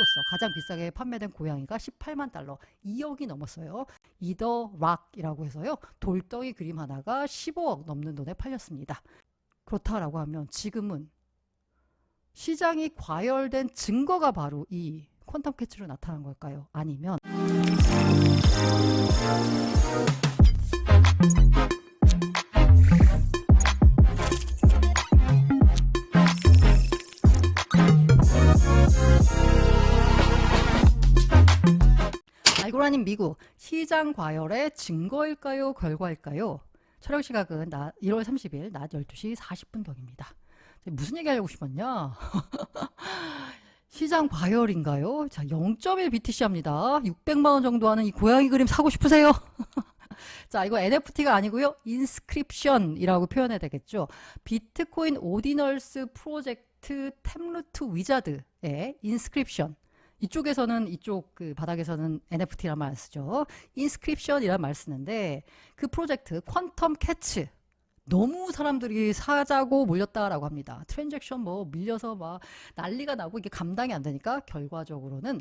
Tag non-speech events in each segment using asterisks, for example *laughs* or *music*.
당시로서 가장 비싸게 판매된 고양이가 18만 달러, 2억이 넘었어요. 이더 락이라고 해서요. 돌덩이 그림 하나가 15억 넘는 돈에 팔렸습니다. 그렇다라고 하면 지금은 시장이 과열된 증거가 바로 이 퀀텀 캐치로 나타난 걸까요? 아니면 알고라님 미국 시장 과열의 증거일까요? 결과일까요? 촬영 시각은 낮 1월 30일 낮 12시 40분 경입니다. 무슨 얘기 하려고 싶었냐? *laughs* 시장 과열인가요? 자, 0.1 BTC 합니다. 600만 원 정도 하는 이 고양이 그림 사고 싶으세요? *laughs* 자, 이거 NFT가 아니고요. 인스크립션이라고 표현해야 되겠죠. 비트코인 오디널스 프로젝트 템루트 위자드의 인스크립션. 이쪽에서는 이쪽 그 바닥에서는 NFT란 말 쓰죠. 인스크립션이란 말 쓰는데 그 프로젝트 퀀텀 캐치 너무 사람들이 사자고 몰렸다라고 합니다. 트랜잭션 뭐 밀려서 막 난리가 나고 이게 감당이 안 되니까 결과적으로는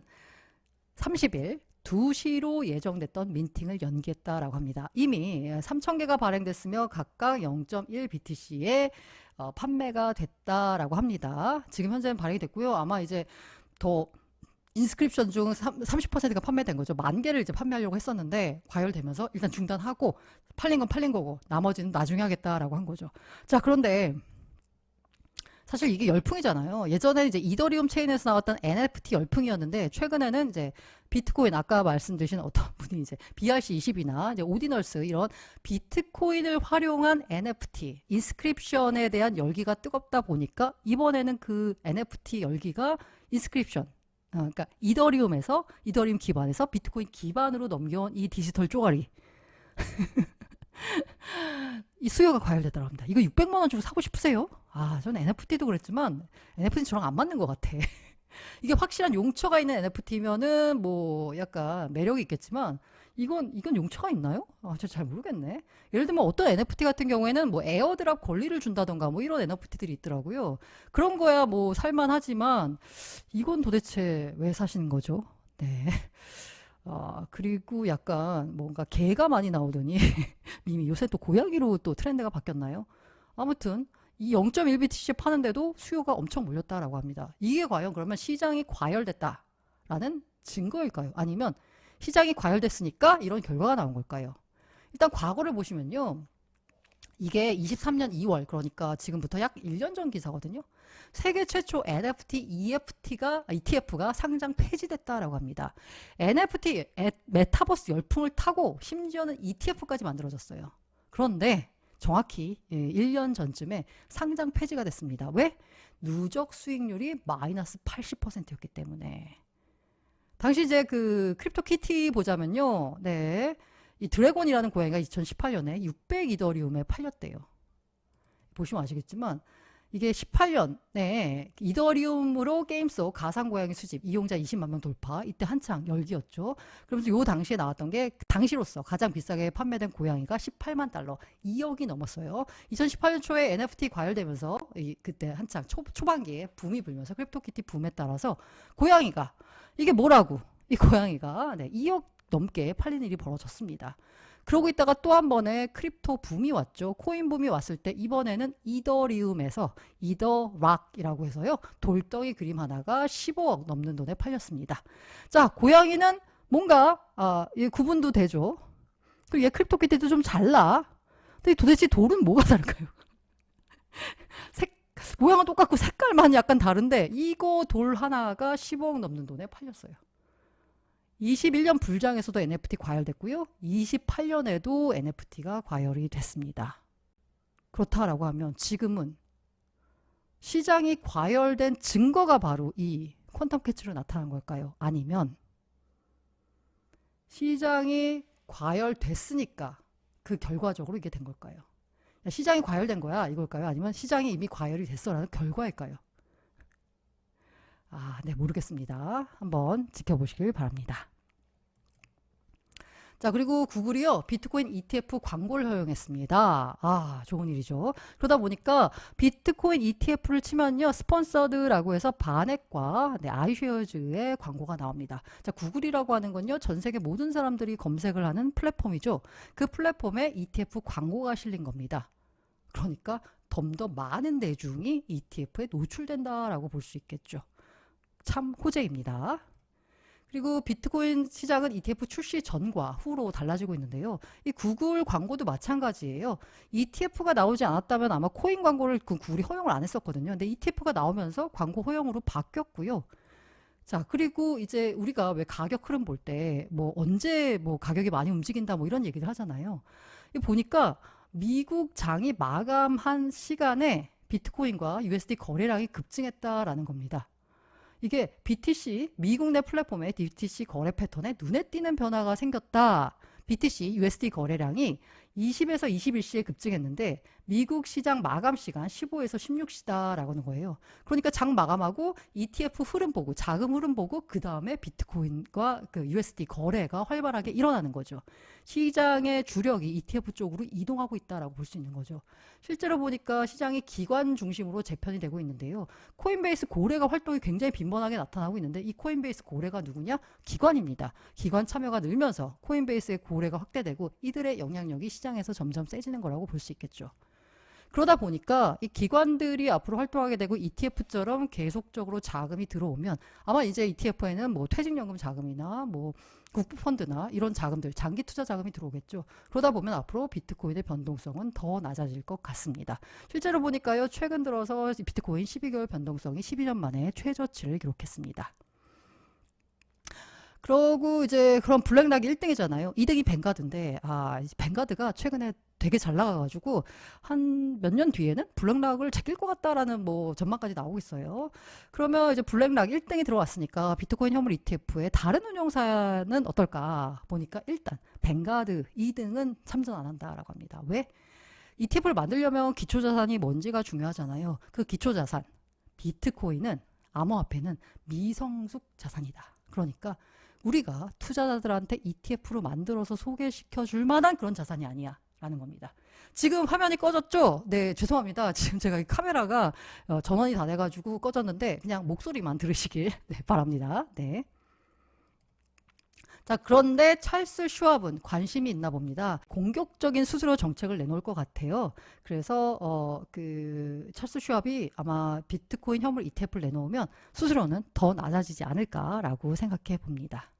30일 2시로 예정됐던 민팅을 연기했다라고 합니다. 이미 3,000개가 발행됐으며 각각 0.1 BTC에 어, 판매가 됐다라고 합니다. 지금 현재는 발행이 됐고요. 아마 이제 더 인스크립션 중 30%가 판매된 거죠. 만 개를 이제 판매하려고 했었는데 과열되면서 일단 중단하고 팔린 건 팔린 거고 나머지는 나중에 하겠다라고 한 거죠. 자, 그런데 사실 이게 열풍이잖아요. 예전에 이제 이더리움 체인에서 나왔던 NFT 열풍이었는데 최근에는 이제 비트코인 아까 말씀드린 어떤 *laughs* 분이 이제 BRC20이나 이제 오디널스 이런 비트코인을 활용한 NFT 인스크립션에 대한 열기가 뜨겁다 보니까 이번에는 그 NFT 열기가 인스크립션 어, 그러니까 이더리움에서 이더리움 기반에서 비트코인 기반으로 넘겨온 이 디지털 쪼가리 *laughs* 이 수요가 과열되더라고 합니다. 이거 600만 원 주고 사고 싶으세요? 아, 저는 NFT도 그랬지만 NFT는 저랑 안 맞는 것 같아. 이게 확실한 용처가 있는 NFT면은 뭐 약간 매력이 있겠지만 이건 이건 용처가 있나요? 아, 저 잘 모르겠네. 예를 들면 어떤 NFT 같은 경우에는 뭐 에어드랍 권리를 준다던가 뭐 이런 NFT들이 있더라고요. 그런 거야 뭐 살만하지만 이건 도대체 왜 사시는 거죠? 네. *laughs* 아, 그리고 약간 뭔가 개가 많이 나오더니 *laughs* 이미 요새 또 고양이로 또 트렌드가 바뀌었나요? 아무튼 이 0.1BTC 파는데도 수요가 엄청 몰렸다라고 합니다. 이게 과연 그러면 시장이 과열됐다라는 증거일까요? 아니면 시장이 과열됐으니까 이런 결과가 나온 걸까요? 일단 과거를 보시면요. 이게 23년 2월 그러니까 지금부터 약 1년 전 기사거든요. 세계 최초 NFT, EFT가 ETF가 상장 폐지됐다라고 합니다. NFT 에, 메타버스 열풍을 타고 심지어는 ETF까지 만들어졌어요. 그런데 정확히 1년 전쯤에 상장 폐지가 됐습니다. 왜? 누적 수익률이 마이너스 80%였기 때문에. 당시 이제 그 크립토 키티 보자면요. 네. 이 드래곤이라는 고양이가 2018년에 600 이더리움에 팔렸대요. 보시면 아시겠지만 이게 18년에 이더리움으로 게임 속 가상 고양이 수집 이용자 20만 명 돌파 이때 한창 열기였죠. 그러면서 요 당시에 나왔던 게 당시로서 가장 비싸게 판매된 고양이가 18만 달러 2억이 넘었어요. 2018년 초에 NFT 과열되면서 이, 그때 한창 초, 초반기에 붐이 불면서 크립토키티 붐에 따라서 고양이가 이게 뭐라고 이 고양이가 네, 2억 넘게 팔리는 일이 벌어졌습니다. 그러고 있다가 또 한 번에 크립토 붐이 왔죠. 코인 붐이 왔을 때 이번에는 이더리움에서 이더락이라고 해서요. 돌덩이 그림 하나가 15억 넘는 돈에 팔렸습니다. 자, 고양이는 뭔가 아, 얘 구분도 되죠. 그리고 얘 크립토 키티도 좀 잘나. 근데 도대체 돌은 뭐가 다를까요? *laughs* 색, 모양은 똑같고 색깔만 약간 다른데 이거 돌 하나가 15억 넘는 돈에 팔렸어요. 21년 불장에서도 NFT 과열됐고요. 28년에도 NFT가 과열이 됐습니다. 그렇다라고 하면 지금은 시장이 과열된 증거가 바로 이 퀀텀 캐치로 나타난 걸까요? 아니면 시장이 과열됐으니까 그 결과적으로 이게 된 걸까요? 시장이 과열된 거야 이걸까요? 아니면 시장이 이미 과열이 됐어라는 결과일까요? 아, 네, 모르겠습니다. 한번 지켜보시길 바랍니다. 자, 그리고 구글이요, 비트코인 ETF 광고를 허용했습니다. 아, 좋은 일이죠. 그러다 보니까 비트코인 ETF를 치면요, 스폰서드라고 해서 바넷과 네, 아이쉐어즈의 광고가 나옵니다. 자, 구글이라고 하는 건요, 전 세계 모든 사람들이 검색을 하는 플랫폼이죠. 그 플랫폼에 ETF 광고가 실린 겁니다. 그러니까 좀더 많은 대중이 ETF에 노출된다라고 볼 수 있겠죠. 참 호재입니다. 그리고 비트코인 시장은 ETF 출시 전과 후로 달라지고 있는데요. 이 구글 광고도 마찬가지예요. ETF가 나오지 않았다면 아마 코인 광고를 그 구글이 허용을 안 했었거든요. 근데 ETF가 나오면서 광고 허용으로 바뀌었고요. 자, 그리고 이제 우리가 왜 가격 흐름 볼 때 뭐 언제 뭐 가격이 많이 움직인다 뭐 이런 얘기를 하잖아요. 이 보니까 미국 장이 마감한 시간에 비트코인과 USD 거래량이 급증했다라는 겁니다. 이게 BTC 미국 내 플랫폼의 BTC 거래 패턴에 눈에 띄는 변화가 생겼다. BTC USD 거래량이 20에서 21시에 급증했는데 미국 시장 마감 시간 15에서 16시다라는 거예요. 그러니까 장 마감하고 ETF 흐름 보고 자금 흐름 보고 그 다음에 비트코인과 그 USD 거래가 활발하게 일어나는 거죠. 시장의 주력이 ETF 쪽으로 이동하고 있다라고 볼 수 있는 거죠. 실제로 보니까 시장이 기관 중심으로 재편이 되고 있는데요. 코인베이스 고래가 활동이 굉장히 빈번하게 나타나고 있는데 이 코인베이스 고래가 누구냐? 기관입니다. 기관 참여가 늘면서 코인베이스의 고래가 확대되고 이들의 영향력이 시장에서 점점 세지는 거라고 볼 수 있겠죠. 그러다 보니까 이 기관들이 앞으로 활동하게 되고 ETF처럼 계속적으로 자금이 들어오면 아마 이제 ETF에는 뭐 퇴직연금 자금이나 뭐 국부펀드나 이런 자금들, 장기 투자 자금이 들어오겠죠. 그러다 보면 앞으로 비트코인의 변동성은 더 낮아질 것 같습니다. 실제로 보니까요, 최근 들어서 비트코인 12개월 변동성이 12년 만에 최저치를 기록했습니다. 그러고 이제 그럼 블랙락이 1등이잖아요. 2등이 뱅가드인데 아, 뱅가드가 최근에 되게 잘 나가가지고 한 몇 년 뒤에는 블랙락을 제낄 것 같다라는 뭐 전망까지 나오고 있어요. 그러면 이제 블랙락 1등이 들어왔으니까 비트코인 현물 ETF의 다른 운용사는 어떨까 보니까 일단 뱅가드 2등은 참전 안 한다라고 합니다. 왜? ETF를 만들려면 기초자산이 뭔지가 중요하잖아요. 그 기초자산 비트코인은 암호화폐는 미성숙 자산이다. 그러니까 우리가 투자자들한테 ETF로 만들어서 소개시켜 줄 만한 그런 자산이 아니야. 라는 겁니다. 지금 화면이 꺼졌죠? 네, 죄송합니다. *laughs* 지금 제가 이 카메라가 어, 전원이 다 돼가지고 꺼졌는데 그냥 목소리만 들으시길 *laughs* 네, 바랍니다. 네. 자, 그런데 찰스 슈왑은 관심이 있나 봅니다. 공격적인 수수료 정책을 내놓을 것 같아요. 그래서 어, 그 찰스 슈왑이 아마 비트코인 현물 ETF를 내놓으면 수수료는 더 낮아지지 않을까라고 생각해 봅니다.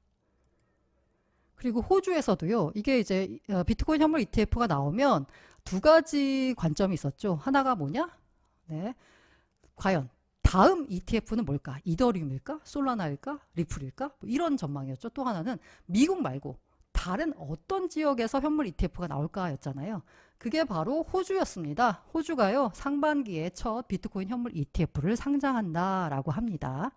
그리고 호주에서도요, 이게 이제 어, 비트코인 현물 ETF가 나오면 두 가지 관점이 있었죠. 하나가 뭐냐? 네. 과연 다음 ETF는 뭘까? 이더리움일까? 솔라나일까? 리플일까? 뭐 이런 전망이었죠. 또 하나는 미국 말고 다른 어떤 지역에서 현물 ETF가 나올까였잖아요. 그게 바로 호주였습니다. 호주가요, 상반기에 첫 비트코인 현물 ETF를 상장한다라고 합니다.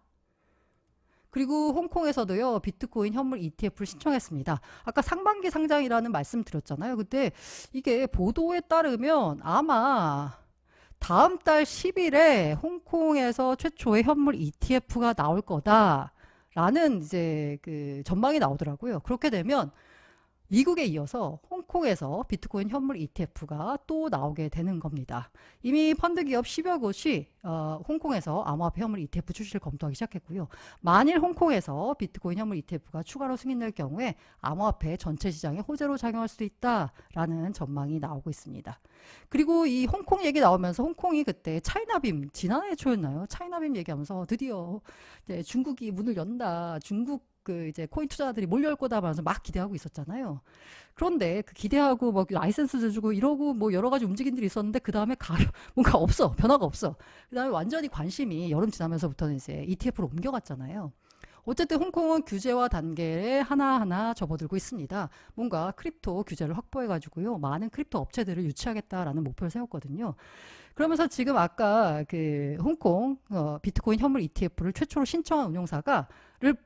그리고 홍콩에서도요, 비트코인 현물 ETF를 신청했습니다. 아까 상반기 상장이라는 말씀 드렸잖아요. 근데 이게 보도에 따르면 아마 다음 달 10일에 홍콩에서 최초의 현물 ETF가 나올 거다라는 이제 그 전망이 나오더라고요. 그렇게 되면 미국에 이어서 홍콩에서 비트코인 현물 ETF가 또 나오게 되는 겁니다. 이미 펀드 기업 10여 곳이 어, 홍콩에서 암호화폐 현물 ETF 출시를 검토하기 시작했고요. 만일 홍콩에서 비트코인 현물 ETF가 추가로 승인될 경우에 암호화폐 전체 시장에 호재로 작용할 수도 있다라는 전망이 나오고 있습니다. 그리고 이 홍콩 얘기 나오면서 홍콩이 그때 차이나빔 지난해 초였나요? 차이나빔 얘기하면서 드디어 중국이 문을 연다. 중국 그 이제 코인 투자자들이 몰려올 거다 하면서 막 기대하고 있었잖아요. 그런데 그 기대하고 뭐 라이센스 주고 이러고 뭐 여러 가지 움직임들이 있었는데 그 다음에 가 *laughs* 뭔가 없어 변화가 없어. 그 다음에 완전히 관심이 여름 지나면서부터는 이제 ETF로 옮겨갔잖아요. 어쨌든 홍콩은 규제와 단계에 하나하나 접어들고 있습니다. 뭔가 크립토 규제를 확보해가지고요. 많은 크립토 업체들을 유치하겠다라는 목표를 세웠거든요. 그러면서 지금 아까 그 홍콩 어, 비트코인 현물 ETF를 최초로 신청한 운용사가 를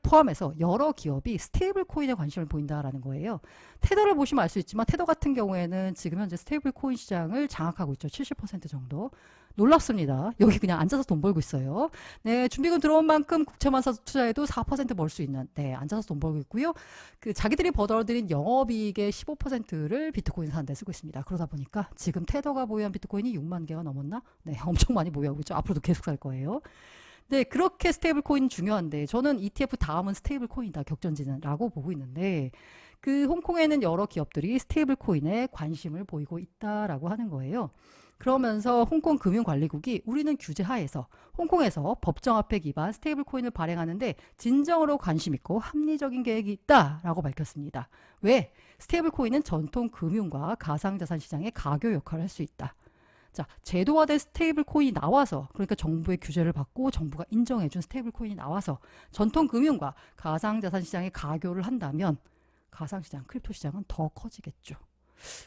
포함해서 여러 기업이 스테이블 코인에 관심을 보인다라는 거예요. 테더를 보시면 알 수 있지만 테더 같은 경우에는 지금 현재 스테이블 코인 시장을 장악하고 있죠. 70% 정도. 놀랍습니다. 여기 그냥 앉아서 돈 벌고 있어요. 네, 준비금 들어온 만큼 국채만 사서 투자해도 4%벌 수 있는, 네, 앉아서 돈 벌고 있고요. 그 자기들이 벌어들인 영업이익의 15%를 비트코인 사는 데 쓰고 있습니다. 그러다 보니까 지금 테더가 보유한 비트코인이 6만 개가 넘었나? 네, 엄청 많이 보유하고 있죠. 앞으로도 계속 살 거예요. 네, 그렇게 스테이블 코인 중요한데 저는 ETF 다음은 스테이블 코인이다. 격전지는라고 보고 있는데 그 홍콩에는 여러 기업들이 스테이블 코인에 관심을 보이고 있다라고 하는 거예요. 그러면서 홍콩 금융관리국이 우리는 규제 하에서 홍콩에서 법정 화폐 기반 스테이블 코인을 발행하는데 진정으로 관심 있고 합리적인 계획이 있다라고 밝혔습니다. 왜? 스테이블 코인은 전통 금융과 가상자산 시장의 가교 역할을 할 수 있다. 자, 제도화된 스테이블 코인이 나와서 그러니까 정부의 규제를 받고 정부가 인정해 준 스테이블 코인이 나와서 전통 금융과 가상 자산 시장에 가교를 한다면 가상 시장, 크립토 시장은 더 커지겠죠.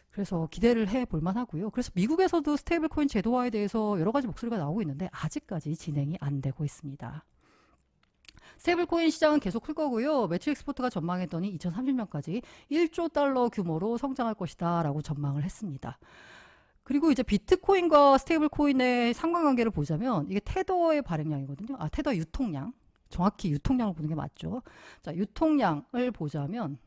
그래서 기대를 해 볼 만 하고요. 그래서 미국에서도 스테이블 코인 제도화에 대해서 여러 가지 목소리가 나오고 있는데 아직까지 진행이 안 되고 있습니다. 스테이블 코인 시장은 계속 클 거고요. 매출 엑스포트가 전망했더니 2030년까지 1조 달러 규모로 성장할 것이다 라고 전망을 했습니다. 그리고 이제 비트코인과 스테이블 코인의 상관관계를 보자면 이게 테더의 발행량이거든요. 아, 테더 유통량. 정확히 유통량을 보는 게 맞죠. 자, 유통량을 보자면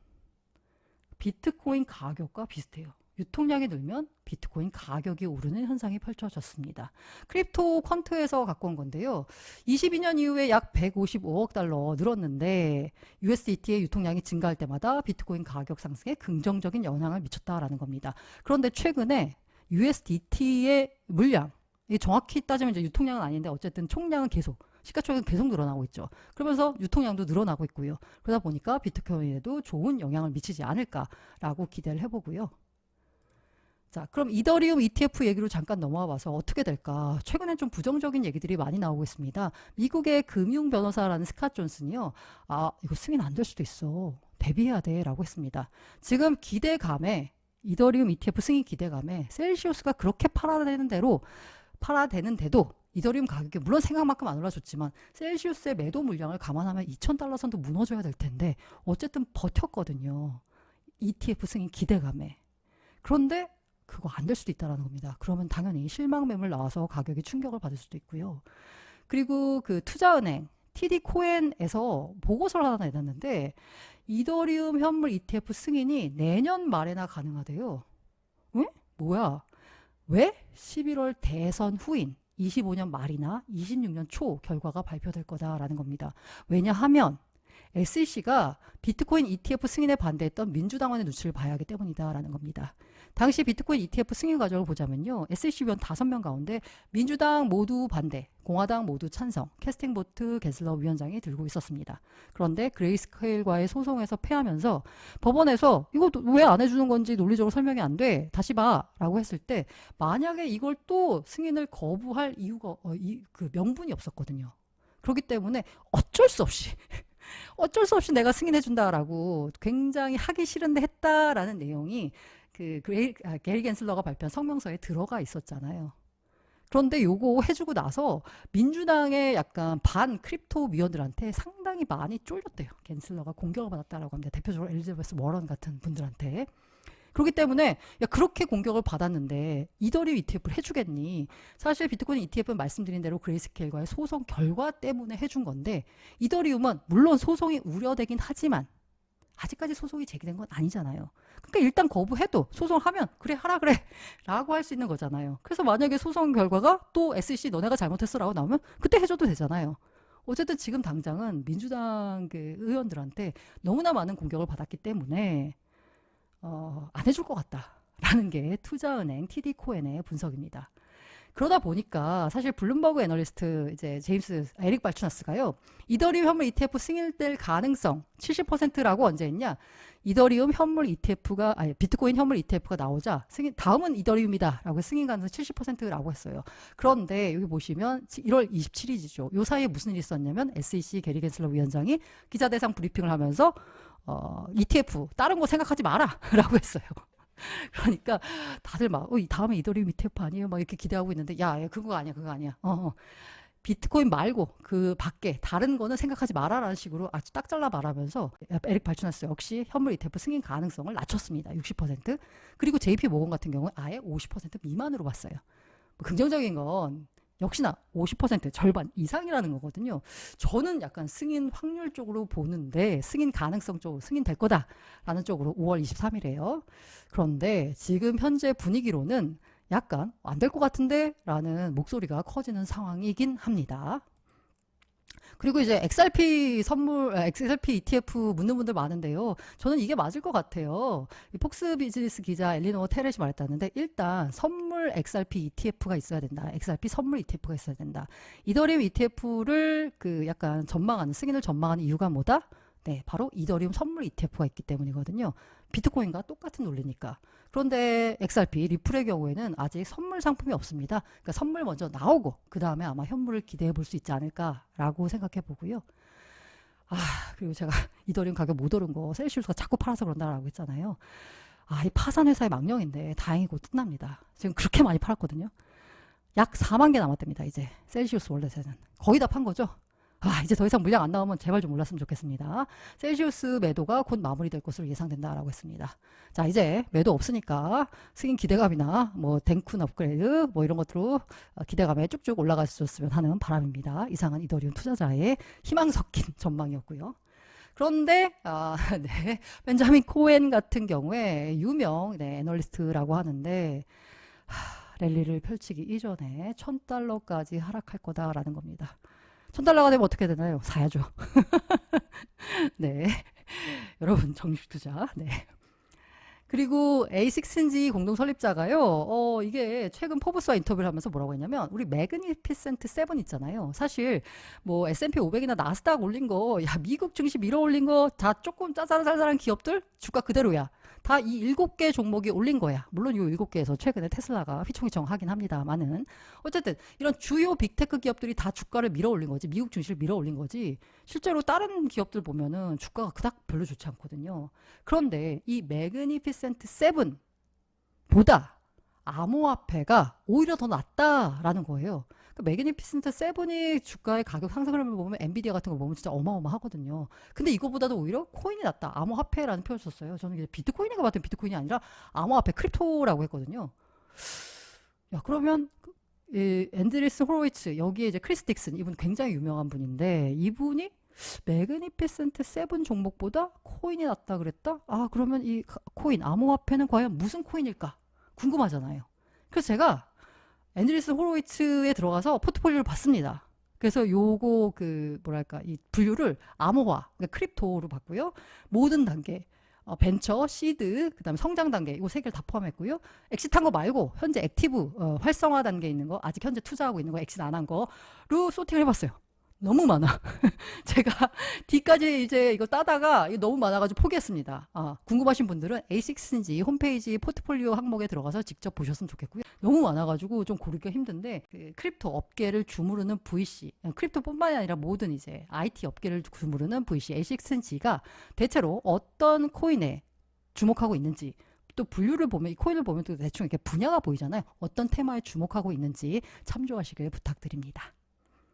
비트코인 가격과 비슷해요. 유통량이 늘면 비트코인 가격이 오르는 현상이 펼쳐졌습니다. 크립토 퀀트에서 갖고 온 건데요. 22년 이후에 약 155억 달러 늘었는데 USDT의 유통량이 증가할 때마다 비트코인 가격 상승에 긍정적인 영향을 미쳤다라는 겁니다. 그런데 최근에 USDT의 물량, 이 정확히 따지면 이제 유통량은 아닌데 어쨌든 총량은 계속 시가총액은 계속 늘어나고 있죠. 그러면서 유통량도 늘어나고 있고요. 그러다 보니까 비트코인에도 좋은 영향을 미치지 않을까라고 기대를 해보고요. 자, 그럼 이더리움 ETF 얘기로 잠깐 넘어와 봐서 어떻게 될까? 최근엔 좀 부정적인 얘기들이 많이 나오고 있습니다. 미국의 금융 변호사라는 스캇 존슨이요. 아, 이거 승인 안 될 수도 있어. 대비해야 돼. 라고 했습니다. 지금 기대감에 이더리움 ETF 승인 기대감에 셀시우스가 그렇게 팔아대는 대로 팔아대는데도 이더리움 가격이 물론 생각만큼 안 올라줬지만 셀시우스의 매도 물량을 감안하면 2,000달러 선도 무너져야 될 텐데 어쨌든 버텼거든요. ETF 승인 기대감에. 그런데 그거 안 될 수도 있다라는 겁니다. 그러면 당연히 실망 매물 나와서 가격이 충격을 받을 수도 있고요. 그리고 그 투자은행 TD 코엔에서 보고서를 하나 내놨는데 이더리움 현물 ETF 승인이 내년 말에나 가능하대요. 응? 뭐야? 왜? 11월 대선 후인 25년 말이나 26년 초 결과가 발표될 거다라는 겁니다. 왜냐하면 SEC가 비트코인 ETF 승인에 반대했던 민주당원의 눈치를 봐야 하기 때문이다라는 겁니다. 당시 비트코인 ETF 승인 과정을 보자면요. SEC 위원 5명 가운데 민주당 모두 반대, 공화당 모두 찬성, 캐스팅보트 게슬러 위원장이 들고 있었습니다. 그런데 그레이스케일과의 소송에서 패하면서 법원에서 이거 왜 안 해주는 건지 논리적으로 설명이 안 돼. 다시 봐. 라고 했을 때 만약에 이걸 또 승인을 거부할 이유가, 어, 이, 그 명분이 없었거든요. 그렇기 때문에 어쩔 수 없이 *laughs* 어쩔 수 없이 내가 승인해준다라고 굉장히 하기 싫은데 했다라는 내용이 그 게리, 아, 게리 겐슬러가 발표한 성명서에 들어가 있었잖아요. 그런데 요거 해주고 나서 민주당의 약간 반 크립토 위원들한테 상당히 많이 쫄렸대요. 겐슬러가 공격을 받았다라고 합니다. 대표적으로 엘리자베스 워런 같은 분들한테. 그렇기 때문에 야 그렇게 공격을 받았는데 이더리움 ETF를 해주겠니? 사실 비트코인 ETF는 말씀드린 대로 그레이스케일과의 소송 결과 때문에 해준 건데 이더리움은 물론 소송이 우려되긴 하지만 아직까지 소송이 제기된 건 아니잖아요. 그러니까 일단 거부해도 소송을 하면 그래 하라 그래 라고 할 수 있는 거잖아요. 그래서 만약에 소송 결과가 또 SEC 너네가 잘못했어 라고 나오면 그때 해줘도 되잖아요. 어쨌든 지금 당장은 민주당 그 의원들한테 너무나 많은 공격을 받았기 때문에 어, 안 해줄 것 같다라는 게 투자은행 TD코엔의 분석입니다. 그러다 보니까 사실 블룸버그 애널리스트 이제 제임스 에릭 발추나스가요. 이더리움 현물 ETF 승인될 가능성 70%라고 언제 했냐? 이더리움 현물 ETF가 아니 비트코인 현물 ETF가 나오자 승인 다음은 이더리움이다라고 승인 가능성 70%라고 했어요. 그런데 여기 보시면 1월 27일이죠. 요 사이에 무슨 일이 있었냐면 SEC 게리 겐슬러 위원장이 기자 대상 브리핑을 하면서 어, ETF 다른 거 생각하지 마라라고 *laughs* 했어요. 그러니까 다들 막 어, 이 다음에 이더리움 ETF 아니에요? 막 이렇게 기대하고 있는데 야, 야 그거 아니야, 그거 아니야. 어, 어. 비트코인 말고 그 밖에 다른 거는 생각하지 마라라는 식으로 아주 딱 잘라 말하면서 에릭 발추나스 역시 현물 ETF 승인 가능성을 낮췄습니다. 60% 그리고 JP 모건 같은 경우는 아예 50% 미만으로 봤어요. 뭐 긍정적인 건 역시나 50% 절반 이상이라는 거거든요. 저는 약간 승인 확률 쪽으로 보는데 승인 가능성 쪽으로 승인 될 거다라는 쪽으로 5월 23일에요. 그런데 지금 현재 분위기로는 약간 안 될 것 같은데 라는 목소리가 커지는 상황이긴 합니다. 그리고 이제 XRP 선물, 아, XRP ETF 묻는 분들 많은데요. 저는 이게 맞을 것 같아요. 이 폭스 비즈니스 기자 엘리노 테렛이 말했다는데 일단 선물 XRP ETF가 있어야 된다. XRP 선물 ETF가 있어야 된다. 이더리움 ETF를 그 약간 전망하는 승인을 전망하는 이유가 뭐다? 네, 바로 이더리움 선물 ETF가 있기 때문이거든요. 비트코인과 똑같은 논리니까. 그런데 XRP 리플의 경우에는 아직 선물 상품이 없습니다. 그러니까 선물 먼저 나오고 그 다음에 아마 현물을 기대해 볼 수 있지 않을까라고 생각해 보고요. 아 그리고 제가 *laughs* 이더리움 가격 못 오른 거 셀시우스가 자꾸 팔아서 그런다라고 했잖아요. 아이 파산 회사의 망령인데 다행히 곧 끝납니다. 지금 그렇게 많이 팔았거든요. 약 4만 개 남았답니다. 이제 셀시우스 월렛에는 거의 다 판 거죠. 아, 이제 더 이상 물량 안 나오면 제발 좀 올랐으면 좋겠습니다. 셀시우스 매도가 곧 마무리될 것으로 예상된다라고 했습니다. 자, 이제 매도 없으니까 승인 기대감이나 뭐 댕쿤 업그레이드 뭐 이런 것들로 어, 기대감에 쭉쭉 올라갔으면 하는 바람입니다. 이상은 이더리움 투자자의 희망 섞인 *laughs* 전망이었고요. 그런데 아, *laughs* 네. 벤자민 코엔 같은 경우에 유명 네, 애널리스트라고 하는데 하, 랠리를 펼치기 이전에 천 달러까지 하락할 거다라는 겁니다. 천 달러가 되면 어떻게 되나요? 사야죠. *laughs* 네. *laughs* 여러분, 정식 투자. 네. 그리고 A6인지 공동 설립자가요, 어, 이게 최근 포브스와 인터뷰를 하면서 뭐라고 했냐면, 우리 매그니피센트 7 있잖아요. 사실, 뭐, S&P 500이나 나스닥 올린 거, 야, 미국 증시 밀어 올린 거, 다 조금 짜잘짜잘한 기업들? 주가 그대로야. 다 이 일곱 개 종목이 올린 거야. 물론 이 일곱 개에서 최근에 테슬라가 휘청휘청 하긴 합니다만은 어쨌든 이런 주요 빅테크 기업들이 다 주가를 밀어 올린 거지. 미국 증시를 밀어 올린 거지. 실제로 다른 기업들 보면은 주가가 그닥 별로 좋지 않거든요. 그런데 이 매그니피센트 7보다 암호화폐가 오히려 더 낫다라는 거예요. 그 매그니피센트 7이 주가의 가격 상승을 보면 엔비디아 같은 거 보면 진짜 어마어마하거든요. 근데 이거보다도 오히려 코인이 낫다. 암호화폐라는 표현을 썼어요. 저는 비트코인인가 봤더니 비트코인이 아니라 암호화폐 크립토라고 했거든요. 야, 그러면 그- 이 앤드리스 호로이츠 여기에 이제 크리스 딕슨 이분 굉장히 유명한 분인데 이분이 매그니피센트 7 종목보다 코인이 낫다 그랬다? 아, 그러면 이 가- 코인 암호화폐는 과연 무슨 코인일까? 궁금하잖아요. 그래서 제가 앤드리스 호로이츠에 들어가서 포트폴리오를 봤습니다. 그래서 요거 그 뭐랄까 이 분류를 암호화, 그러니까 크립토로 봤고요. 모든 단계 어, 벤처, 시드, 그다음에 성장 단계 이거 세 개를 다 포함했고요. 엑시트한 거 말고 현재 액티브 어, 활성화 단계에 있는 거 아직 현재 투자하고 있는 거 엑시트 안 한 거로 소팅을 해봤어요. 너무 많아. *laughs* 제가 D까지 이제 이거 따다가 이거 너무 많아가지고 포기했습니다. 아, 궁금하신 분들은 A6인지 홈페이지 포트폴리오 항목에 들어가서 직접 보셨으면 좋겠고요. 너무 많아가지고 좀 고르기가 힘든데 그 크립토 업계를 주무르는 VC, 아, 크립토뿐만이 아니라 모든 이제 IT 업계를 주무르는 VC A6인지가 대체로 어떤 코인에 주목하고 있는지 또 분류를 보면 이 코인을 보면 또 대충 이렇게 분야가 보이잖아요. 어떤 테마에 주목하고 있는지 참조하시길 부탁드립니다.